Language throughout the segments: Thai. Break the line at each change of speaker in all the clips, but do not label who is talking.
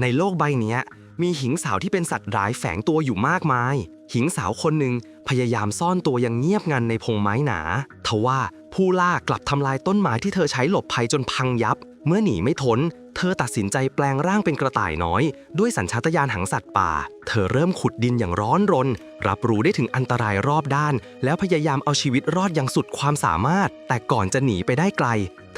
ในโลกใบนี้มีหิงสาวที่เป็นสัตว์ร้ายแฝงตัวอยู่มากมายหิงสาวคนหนึ่งพยายามซ่อนตัวอยังเงียบงันในพงไม้หนา ทว่าผู้ล่ากลับทำลายต้นไม้ที่เธอใช้หลบภัยจนพังยับ เมื่อหนีไม่ทนเธอตัดสินใจแปลงร่างเป็นกระต่ายน้อย ด้วยสัญชาตญาณหังสัตว์ป่า เธอเริ่มขุดดินอย่างร้อนรน รับรู้ได้ถึงอันตรายรอบด้าน แล้วพยายามเอาชีวิตรอดอย่างสุดความสามารถ แต่ก่อนจะหนีไปได้ไกล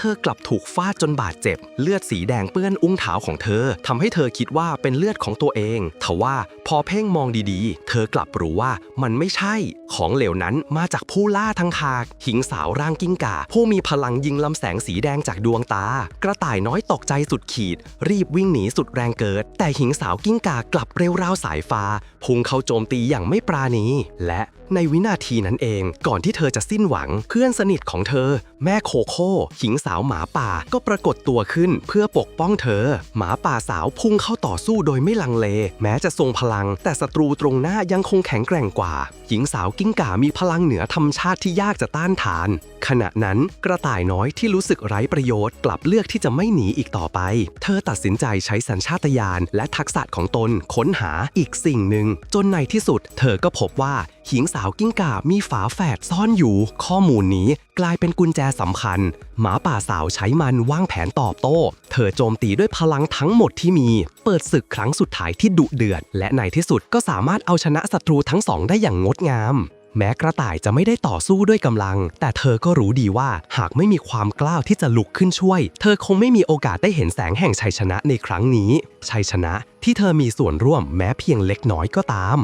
เธอกลับถูกฟาดจนบาดเจ็บ เลือดสีแดงเปื้อนอุ้งเท้าของเธอทำให้เธอคิดว่าเป็นเลือดของตัวเอง ทว่า พอเพ่งมองดีๆ เธอกลับรู้ว่ามันไม่ใช่ ของเหลวนั้นมาจากผู้ล่าทั้งคากหิงสาวร่างกิ้งก่า ผู้มีพลังยิงลำแสงสีแดงจากดวงตา กระต่ายน้อยตกใจสุดขีด รีบวิ่งหนีสุดแรงเกิด แต่หิงสาวกิ้งก่ากลับเร็วราวสายฟ้า พุ่งเข้าโจมตีอย่างไม่ปราณี และในวินาทีนั้นเองก่อนที่เธอจะสิ้นหวัง เพื่อนสนิทของเธอ แม่โคโค่หิงสาวหมาป่าก็ปรากฏตัวขึ้นเพื่อปกป้องเธอ หมาป่าสาวพุ่งเข้าต่อสู้โดยไม่ลังเล แม้จะทรงพลังแต่ศัตรูตรงหน้ายังคงแข็งแกร่งกว่า หญิงสาวกิ้งก่ามีพลังเหนือธรรมชาติที่ยากจะต้านทาน ขณะนั้นกระต่ายน้อยที่รู้สึกไร้ประโยชน์ กลับเลือกที่จะไม่หนีอีกต่อไป เธอตัดสินใจใช้สัญชาตญาณและทักษะของตนค้นหาอีกสิ่งหนึ่ง จนในที่สุด เธอก็พบว่าหญิงสาวกิ้งก่ามีฝาแฝดซ่อนอยู่ ข้อมูลนี้กลายเป็นกุญแจสำคัญ หมาป่าสาวใช้มันวางแผนตอบโต้ เธอโจมตีด้วยพลังทั้งหมดที่มี เปิดศึกครั้งสุดท้ายที่ดุเดือด และในที่สุดก็สามารถเอาชนะศัตรูทั้งสองได้อย่างงดงาม แม้กระต่ายจะไม่ได้ต่อสู้ด้วยกำลัง แต่เธอก็รู้ดีว่าหากไม่มีความกล้าที่จะลุกขึ้นช่วย เธอคงไม่มีโอกาสได้เห็นแสงแห่งชัยชนะในครั้งนี้ ชัยชนะที่เธอมีส่วนร่วมแม้เพียงเล็กน้อยก็ตาม